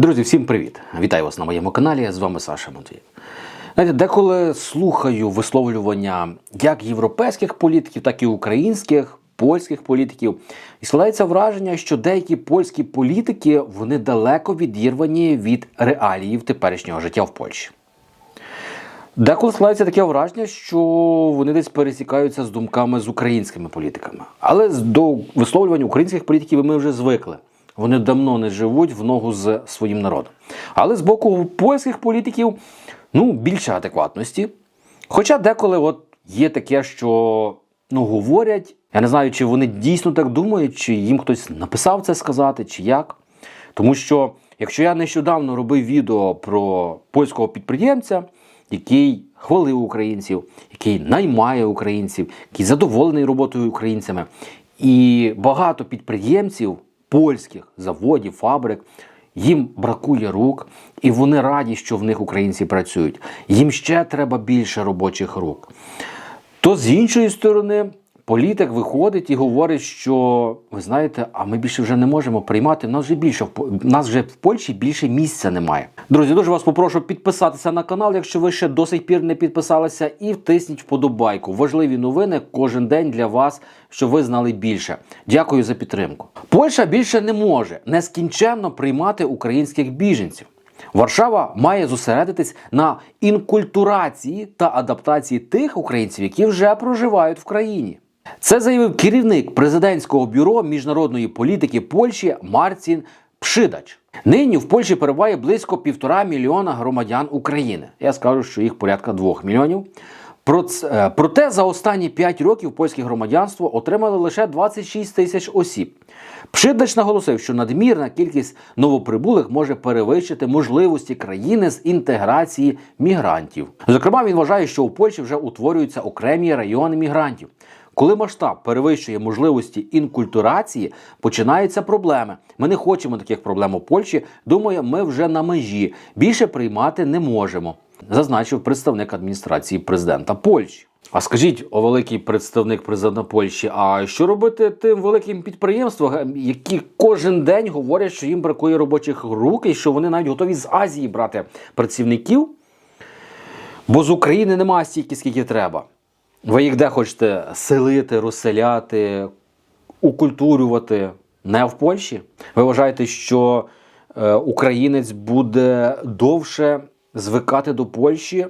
Друзі, всім привіт! Вітаю вас на моєму каналі. З вами Саша Матвієв. Знаєте, деколи слухаю висловлювання як європейських політиків, так і українських, польських політиків, і складається враження, що деякі польські політики вони далеко відірвані від реаліїв теперішнього життя в Польщі. Деколи складається таке враження, що вони десь пересікаються з думками з українськими політиками. Але до висловлювань українських політиків ми вже звикли. Вони давно не живуть в ногу з своїм народом. Але з боку польських політиків ну, більше адекватності. Хоча деколи от є таке, що ну, говорять, я не знаю, чи вони дійсно так думають, чи їм хтось написав це сказати, чи як. Тому що, якщо я нещодавно робив відео про польського підприємця, який хвалив українців, який наймає українців, який задоволений роботою українцями, і багато підприємців польських заводів, фабрик. Їм бракує рук, і вони раді, що в них українці працюють. Їм ще треба більше робочих рук. То з іншої сторони, політик виходить і говорить, що ви знаєте, а ми більше вже не можемо приймати. Нас вже більше в нас вже в Польщі більше місця немає. Друзі, дуже вас попрошу підписатися на канал, якщо ви ще до сих пір не підписалися, і втисніть вподобайку. Важливі новини кожен день для вас, щоб ви знали більше. Дякую за підтримку. Польща більше не може нескінченно приймати українських біженців. Варшава має зосередитись на інкультурації та адаптації тих українців, які вже проживають в країні. Це заявив керівник президентського бюро міжнародної політики Польщі Марцін Пшидач. Нині в Польщі перебуває близько півтора мільйона громадян України. Я скажу, що їх порядка двох мільйонів. Е, Проте за останні 5 років польське громадянство отримали лише 26 тисяч осіб. Пшидач наголосив, що надмірна кількість новоприбулих може перевищити можливості країни з інтеграції мігрантів. Зокрема, він вважає, що у Польщі вже утворюються окремі райони мігрантів. Коли масштаб перевищує можливості інкультурації, починаються проблеми. Ми не хочемо таких проблем у Польщі. Думаю, ми вже на межі більше приймати не можемо, зазначив представник адміністрації президента Польщі. А скажіть, о великий представник президента Польщі, а що робити тим великим підприємствам, які кожен день говорять, що їм бракує робочих рук і що вони навіть готові з Азії брати працівників? Бо з України немає стільки, скільки треба. Ви їх де хочете селити, розселяти, укультурювати? Не в Польщі? Ви вважаєте, що е, українець буде довше звикати до Польщі,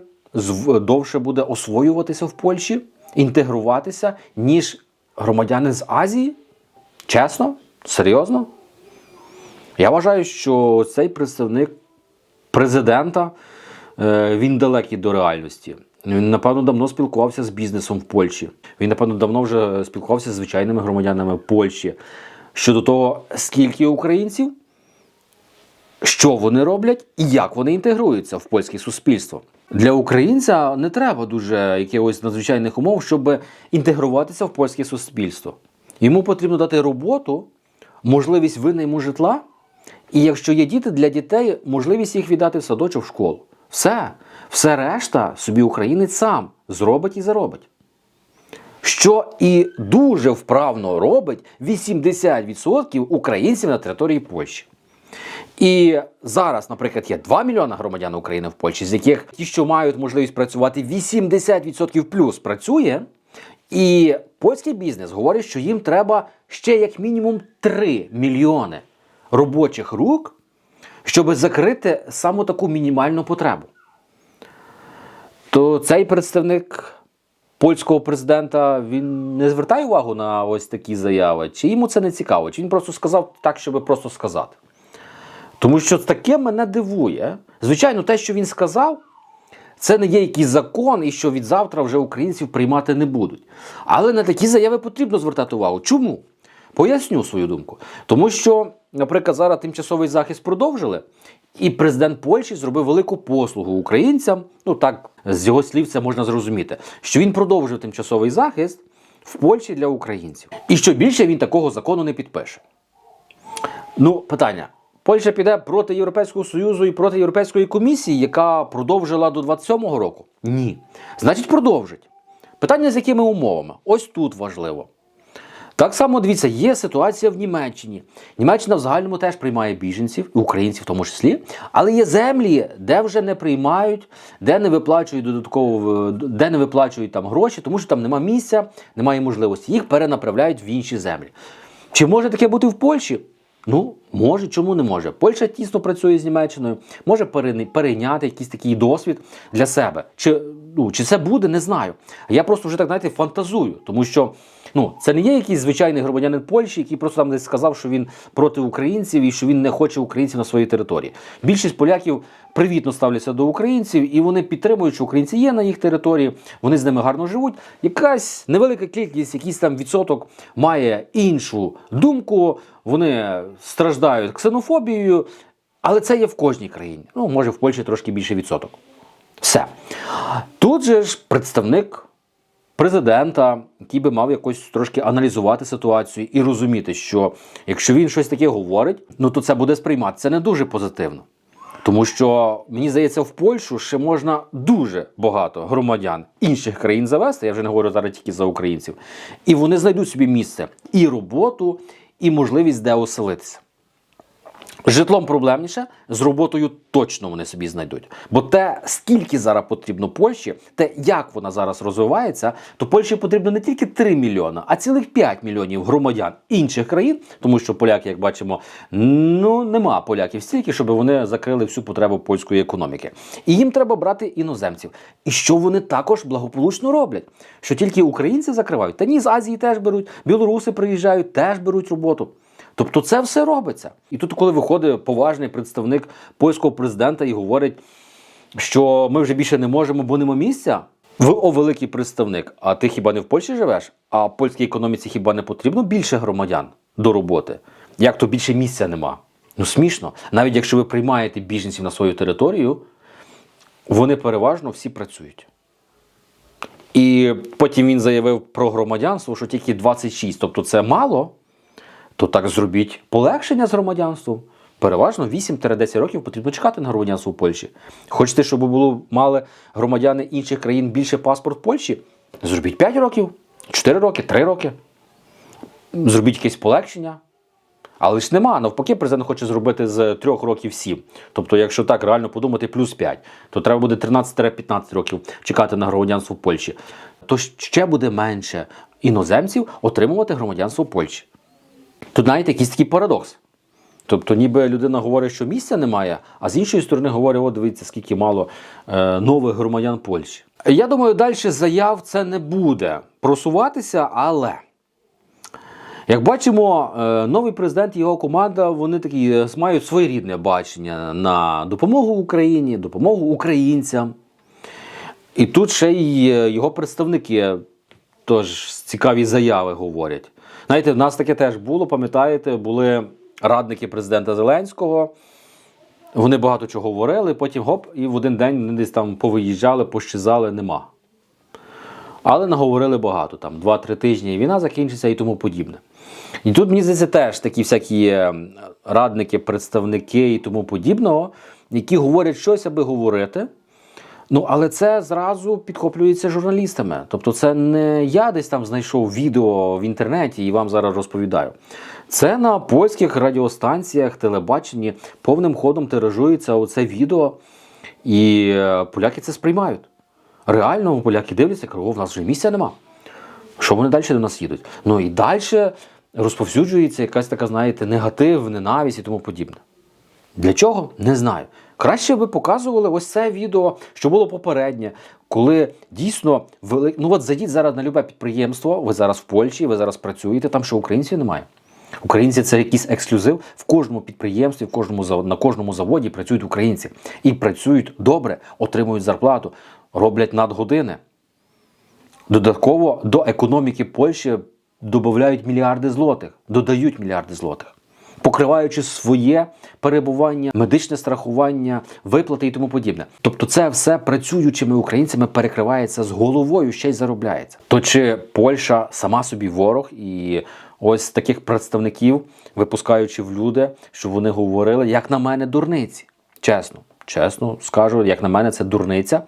довше буде освоюватися в Польщі, інтегруватися, ніж громадянин з Азії? Чесно? Серйозно? Я вважаю, що цей представник президента е, він далекий до реальності. Він, напевно, давно спілкувався з бізнесом в Польщі. Він, напевно, давно вже спілкувався з звичайними громадянами Польщі щодо того, скільки українців, що вони роблять і як вони інтегруються в польське суспільство. Для українця не треба дуже якихось надзвичайних умов, щоб інтегруватися в польське суспільство. Йому потрібно дати роботу, можливість винайму житла, і якщо є діти для дітей, можливість їх віддати в садочок в школу. Все, все решта собі українець сам зробить і заробить. Що і дуже вправно робить 80% українців на території Польщі. І зараз, наприклад, є 2 мільйони громадян України в Польщі, з яких ті, що мають можливість працювати, 80% плюс працює. І польський бізнес говорить, що їм треба ще як мінімум 3 мільйони робочих рук, щоб закрити саму таку мінімальну потребу. То цей представник польського президента він не звертає увагу на ось такі заяви, чи йому це не цікаво, чи він просто сказав так, щоб просто сказати. Тому що таке мене дивує. Звичайно, те, що він сказав, це не є якийсь закон, і що від завтра вже українців приймати не будуть. Але на такі заяви потрібно звертати увагу. Чому? Поясню свою думку. Тому що, наприклад, зараз тимчасовий захист продовжили, і президент Польщі зробив велику послугу українцям. Ну так, з його слів це можна зрозуміти, що він продовжив тимчасовий захист в Польщі для українців. І що більше він такого закону не підпише. Ну, питання. Польща піде проти Європейського Союзу і проти Європейської комісії, яка продовжила до 27-го року? Ні. Значить, продовжить. Питання з якими умовами? Ось тут важливо. Так само дивіться, є ситуація в Німеччині. Німеччина в загальному теж приймає біженців, і українців в тому числі, але є землі, де вже не приймають, де не виплачують додатково, де не виплачують там гроші, тому що там немає місця, немає можливості. Їх перенаправляють в інші землі. Чи може таке бути в Польщі? Ну, може, чому не може? Pольща тісно працює з Німеччиною, може перейня- перейняти якийсь такий досвід для себе. Чи, ну, чи це буде, не знаю. Я просто вже так знаєте, фантазую, тому що ну, це не є якийсь звичайний громадянин Польщі, який просто там десь сказав, що він проти українців і що він не хоче українців на своїй території. Більшість поляків привітно ставляться до українців, і вони підтримують, що українці є на їх території, вони з ними гарно живуть. Якась невелика кількість, якийсь там відсоток має іншу думку. Вони страждають ксенофобією, але це є в кожній країні. Ну, може, в Польщі трошки більше відсоток. Все. Тут же ж представник президента, який би мав якось трошки аналізувати ситуацію і розуміти, що якщо він щось таке говорить, ну то це буде сприйматися не дуже позитивно. Тому що мені здається, в Польщу ще можна дуже багато громадян інших країн завести. Я вже не говорю зараз тільки за українців, і вони знайдуть собі місце і роботу, і можливість де оселитися. Житлом проблемніше, з роботою точно вони собі знайдуть. Бо те, скільки зараз потрібно Польщі, те, як вона зараз розвивається, то Польщі потрібно не тільки 3 мільйони, а цілих 5 мільйонів громадян інших країн, тому що поляки, як бачимо, ну нема поляків стільки, щоб вони закрили всю потребу польської економіки. І їм треба брати іноземців. І що вони також благополучно роблять? Що тільки українці закривають, та ні, з Азії теж беруть, білоруси приїжджають, теж беруть роботу. Тобто це все робиться. І тут, коли виходить поважний представник польського президента і говорить, що ми вже більше не можемо, бо нема місця. Ви, о, великий представник, а ти хіба не в Польщі живеш? А польській економіці хіба не потрібно більше громадян до роботи? Як то більше місця нема? Ну смішно. Навіть якщо ви приймаєте біженців на свою територію, вони переважно всі працюють. І потім він заявив про громадянство, що тільки 26, тобто це мало то так зробіть полегшення з громадянством. Переважно 8-10 років потрібно чекати на громадянство в Польщі. Хочете, щоб було мали громадяни інших країн більше паспорт Польщі? Зробіть 5 років, 4 роки, 3 роки. Зробіть якесь полегшення. Але ж нема. Навпаки, президент хоче зробити з 3 років 7. Тобто, якщо так реально подумати, плюс 5, то треба буде 13-15 років чекати на громадянство в Польщі. То ще буде менше іноземців отримувати громадянство в Польщі. Тут знаєте, якийсь такий парадокс. Тобто, ніби людина говорить, що місця немає, а з іншої сторони говорить, от дивіться, скільки мало е, нових громадян Польщі. Я думаю, далі заяв це не буде просуватися, але як бачимо, е, новий президент і його команда вони такі е, мають своєрідне бачення на допомогу Україні, допомогу українцям. І тут ще й е, його представники теж цікаві заяви говорять. Знаєте, в нас таке теж було, пам'ятаєте, були радники президента Зеленського. Вони багато чого говорили, потім гоп, і в один день вони десь там повиїжджали, пощизали, нема. Але наговорили багато, там 2-3 тижні, і війна закінчиться і тому подібне. І тут, мені здається, теж такі всякі радники, представники і тому подібного, які говорять щось, аби говорити. Ну, але це зразу підхоплюється журналістами. Тобто, це не я десь там знайшов відео в інтернеті і вам зараз розповідаю. Це на польських радіостанціях, телебаченні повним ходом тиражується оце відео, і е, поляки це сприймають. Реально, поляки дивляться, кажуть, в нас вже місця нема. Що вони далі до нас їдуть? Ну і далі розповсюджується якась така, знаєте, негатив, ненависть і тому подібне. Для чого? Не знаю. Краще би показували ось це відео, що було попереднє, коли дійсно вели... Ну от зайдіть зараз на любе підприємство, ви зараз в Польщі, ви зараз працюєте, там що українців немає. Українці це якийсь ексклюзив. В кожному підприємстві, в кожному на кожному заводі працюють українці. І працюють добре, отримують зарплату, роблять надгодини. Додатково до економіки Польщі додають мільярди злотих, додають мільярди злотих, покриваючи своє перебування, медичне страхування, виплати і тому подібне. Тобто, це все працюючими українцями перекривається з головою, ще й заробляється. То чи Польща сама собі ворог і ось таких представників, випускаючи в люди, щоб вони говорили, як на мене, дурниці. Чесно, чесно скажу, як на мене, це дурниця.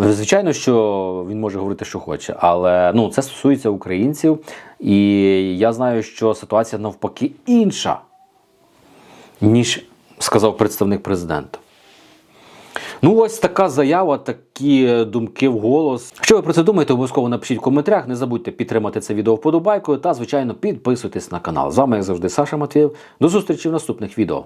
Звичайно, що він може говорити, що хоче, але ну це стосується українців, і я знаю, що ситуація навпаки інша, ніж сказав представник президента. Ну, ось така заява, такі думки в голос. Що ви про це думаєте? Обов'язково напишіть в коментарях. Не забудьте підтримати це відео вподобайкою та, звичайно, підписуйтесь на канал. З вами, як завжди, Саша Матвієв. До зустрічі в наступних відео.